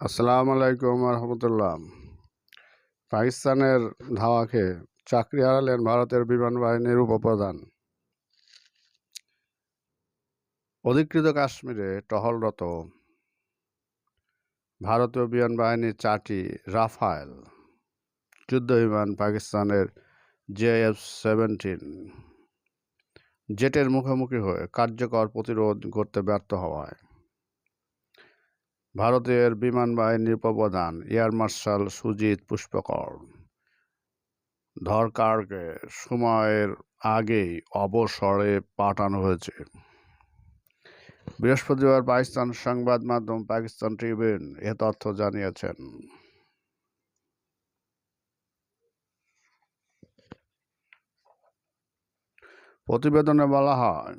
আসসালামু আলাইকুম রহমতুল্লাহ পাকিস্তানের ধাওয়াকে চাকরি হারালেন ভারতের বিমান বাহিনীর উপপ্রধান। অধিকৃত কাশ্মীরে টহলরত ভারতীয় বিমান বাহিনীর চারটি রাফায়েল যুদ্ধ বিমান পাকিস্তানের জেএফ সেভেন্টিন। জেটের মুখোমুখি হয়ে কার্যকর প্রতিরোধ করতে ব্যর্থ হওয়ায়। ভারতের বিমান বাহিনীর উপপ্রধান এয়ার মার্শাল সুজিত পুষ্পকর। ধরকারকে সময়ের আগেই অবসরে পাঠানো হয়েছে। বৃহস্পতিবার পাকিস্তান সংবাদ মাধ্যম পাকিস্তান ট্রিবিউন এ তথ্য জানিয়েছেন। প্রতিবেদনে বলা হয়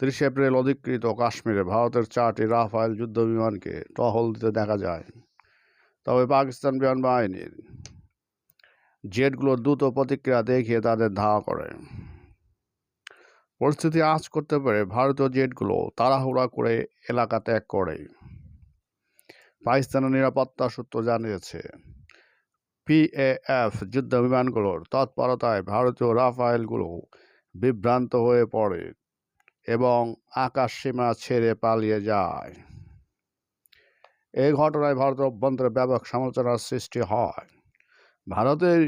তিরিশে এপ্রিল অধিকৃত কাশ্মীরে ভারতের চারটি রাফায়েল যুদ্ধ বিমানকে টহল দিতে দেখা যায়। তবে পাকিস্তান বিমান বাহিনীর জেটগুলোর দ্রুত প্রতিক্রিয়া দেখিয়ে তাদের ধাওয়া করে। পরিস্থিতি আঁচ করতে পেরে ভারতীয় জেটগুলো তাড়াহুড়া করে এলাকা ত্যাগ করে। পাকিস্তানের নিরাপত্তা সূত্র জানিয়েছে, পিএএফ যুদ্ধ বিমানগুলোর তৎপরতায় ভারতীয় রাফায়েলগুলো বিভ্রান্ত হয়ে পড়ে। এবং আকাশ সীমা ছেড়ে পালিয়ে যায়। এই ঘটনায় ভারতের অভ্যন্তরে ব্যাপক সমালোচনার সৃষ্টি হয়। ভারতের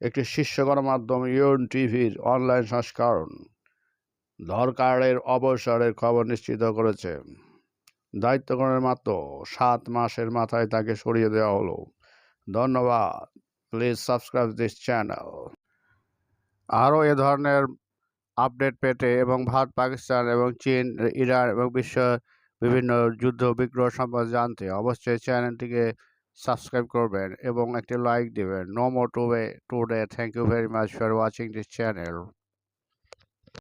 একটি শীর্ষ গণমাধ্যম ইউন টিভির অনলাইন সংস্করণ দরকারের অবসরের খবর নিশ্চিত করেছে। দায়িত্ব গ্রহণের মাত্র সাত মাসের মাথায় তাকে সরিয়ে দেওয়া হলো। ধন্যবাদ। Please subscribe this channel. আরও এ ধরনের আপডেট পেতে এবং ভারত, পাকিস্তান এবং চীন, ইরান এবং বিশ্ব বিভিন্ন যুদ্ধ বিগ্রহ সম্পর্কে জানতে অবশ্যই চ্যানেলটিকে সাবস্ক্রাইব করবেন এবং একটি লাইক দেবেন। No more to way today thank you very much for watching this channel